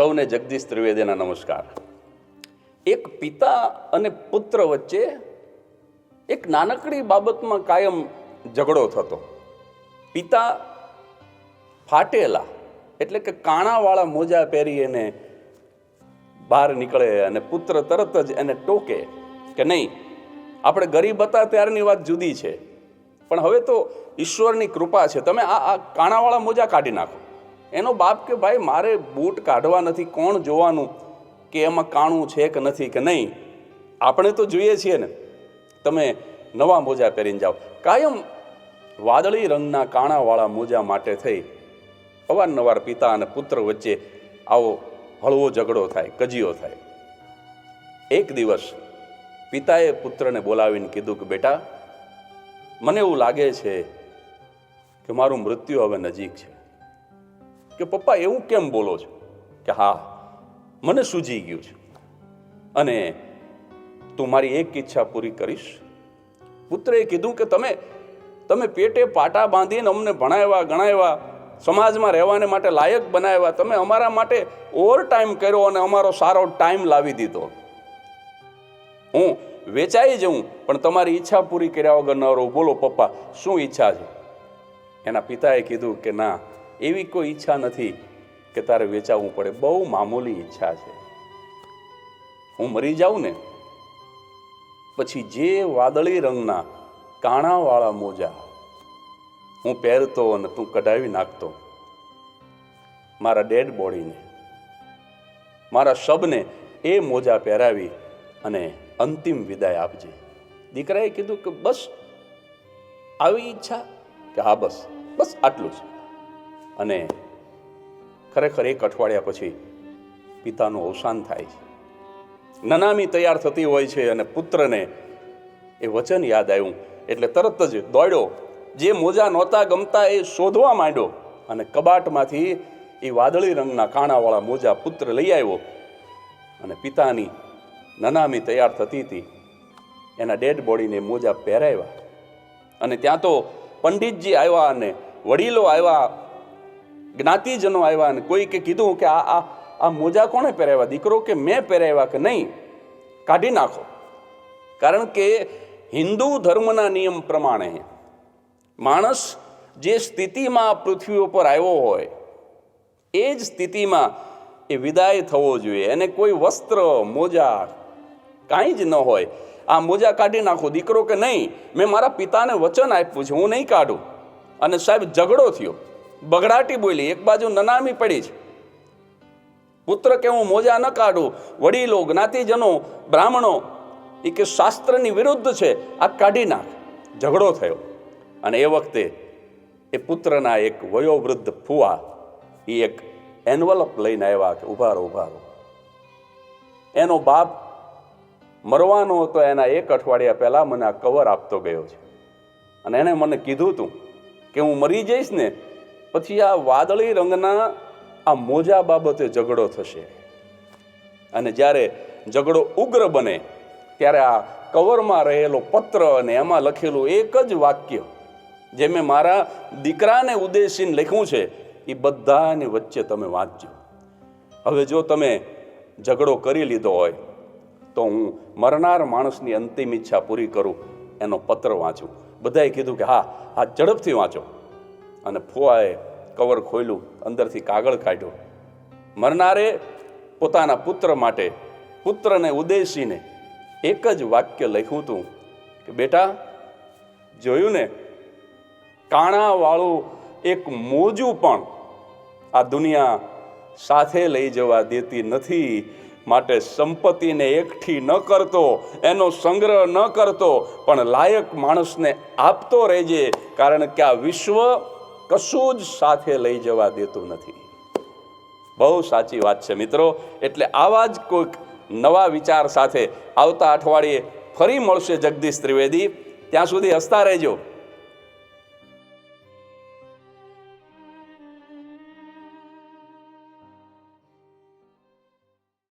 સૌને જગદીશ ત્રિવેદીના નમસ્કાર. એક પિતા અને પુત્ર વચ્ચે એક નાનકડી બાબતમાં કાયમ ઝઘડો થતો. પિતા ફાટેલા, એટલે કે કાણાવાળા મોજા પહેરી એને બહાર નીકળે અને પુત્ર તરત જ એને ટોકે કે નહીં, આપણે ગરીબ હતા ત્યારની વાત જુદી છે. પણ હવે તો ઈશ્વરની કૃપા છે. તમે આ આ કાણાવાળા મોજા કાઢી નાખો. એનો બાપ કે ભાઈ, મારે બૂટ કાઢવા નથી, કોણ જોવાનું કે એમાં કાણું છે કે નથી કે નહીં? આપણે તો જોઈએ છીએ ને. તમે નવા મોજા પહેરીને જાઓ. કાયમ વાદળી રંગના કાણાવાળા મોજા માટે થઈ અવારનવાર પિતા અને પુત્ર વચ્ચે આવો હળવો ઝઘડો થાય, કજીયો થાય. એક દિવસ પિતાએ પુત્રને બોલાવીને કીધું કે, બેટા, મને એવું લાગે છે કે મારું મૃત્યુ હવે નજીક છે. કે પપ્પા એવું કેમ બોલો છો? કે હા, મને સૂજી ગયું છે. અને તું મારી એક ઈચ્છા પૂરી કરીશ. પુત્રએ કીધું કે તમે તમે પેટે પાટા બાંધીને અમને ભણાવ્યા, ગણાવ્યા, સમાજમાં રહેવાને માટે લાયક બનાવ્યા, તમે અમારા માટે ઓવર ટાઈમ કર્યો અને અમારો સારો ટાઈમ લાવી દીધો. હું વેચાઈ જઉં, પણ તમારી ઈચ્છા પૂરી કર્યા વગર ન રહું. બોલો પપ્પા, શું ઈચ્છા છે? એના પિતાએ કીધું કે ના એવી કોઈ ઈચ્છા નથી કે તારે વેચાવવું પડે. બહુ મામૂલી ઈચ્છા છે. હું મરી જાઉં ને, પછી જે વાદળી રંગના કાણાવાળા મોજા હું પહેરતો અને તું કઢાવી નાખતો, મારા ડેડ બોડીને, મારા શબને એ મોજા પહેરાવી અને અંતિમ વિદાય આપજે. દીકરાએ કીધું કે બસ, આવી ઈચ્છા? કે હા, બસ બસ આટલું જ અને ખરેખર એક અઠવાડિયા પછી પિતાનું અવસાન થાય છે. નનામી તૈયાર થતી હોય છે અને પુત્રને એ વચન યાદ આવ્યું. એટલે તરત જ દોડ્યો. જે મોજા નહોતા ગમતા એ શોધવા માંડ્યો અને કબાટમાંથી એ વાદળી રંગના કાણાવાળા મોજા પુત્ર લઈ આવ્યો. અને પિતાની નનામી તૈયાર થતી હતી. એના ડેડ બોડીને મોજા પહેરાવ્યા. અને ત્યાં તો પંડિતજી આવ્યા અને વડીલો આવ્યા જ્ઞાતિજનો આવ્યા અને કોઈકે કીધું કે આ આ આ મોજા કોણે પહેરાવ્યા? દીકરો કે મેં પહેરાવ્યા કે નહીં? કાઢી નાખો. કારણ કે હિન્દુ ધર્મના નિયમ પ્રમાણે માણસ જે સ્થિતિમાં પૃથ્વી ઉપર આવ્યો હોય, એ જ સ્થિતિમાં એ વિદાય થવો જોઈએ. એને કોઈ વસ્ત્ર, મોજા કાંઈ જ ન હોય. આ મોજા કાઢી નાખો. દીકરો કે નહીં, મેં મારા પિતાને વચન આપ્યું છે, હું નહીં કાઢું. અને સાહેબ, ઝઘડો થયો. બગડાટી બોલી, એક બાજુ નનામી પડી છે. પુત્ર કે હું મોજા ન કાઢું, વડીલો, જ્ઞાતિજનો, બ્રાહ્મણો એ કે શાસ્ત્રની વિરુદ્ધ છે આ કાઢી નાખ. ઝઘડો થયો. અને એ વખતે એ પુત્રના એક વયોવૃદ્ધ ફુવા એ એક એન્વલપ લઈને આવ્યા કે, ઊભા રહો, ઊભા એનો બાપ મરવાનો હતો, એના એક અઠવાડિયા પહેલાં મને આ કવર આપતો ગયો છે. અને એણે મને કીધું હતું કે હું મરી જઈશ ને પછી આ વાદળી રંગના આ મોજા બાબતે ઝઘડો થશે. અને જ્યારે ઝઘડો ઉગ્ર બને, ત્યારે આ કવરમાં રહેલો પત્ર અને એમાં લખેલું એક જ વાક્ય, જે મેં મારા દીકરાને ઉદ્દેશીને લખ્યું છે, એ બધાની વચ્ચે તમે વાંચજો. હવે જો તમે ઝઘડો કરી લીધો હોય, તો હું મરનાર માણસની અંતિમ ઈચ્છા પૂરી કરું, એનો પત્ર વાંચું. બધાએ કીધું કે હા હા, ઝડપથી વાંચો. અને ફુવાએ કવર ખોલ્યું અંદરથી કાગળ કાઢ્યો. મરનારે પોતાના પુત્ર માટે, પુત્રને ઉદ્દેશીને એક જ વાક્ય લખ્યું હતું કે, બેટા, જોયું ને? કાણાવાળું એક મોજું પણ આ દુનિયા સાથે લઈ જવા દેતી નથી, માટે સંપત્તિને એકઠી ન કરતો, એનો સંગ્રહ ન કરતો, પણ લાયક માણસને આપતો રહેજે, કારણ કે આ વિશ્વ કશું જ સાથે લઈ જવા દેતું નથી. બહુ સાચી વાત છે મિત્રો. એટલે આવા જ કોઈક નવા વિચાર સાથે આવતા અઠવાડિયે ફરી મળશે જગદીશ ત્રિવેદી. ત્યાં સુધી હસતા રહેજો.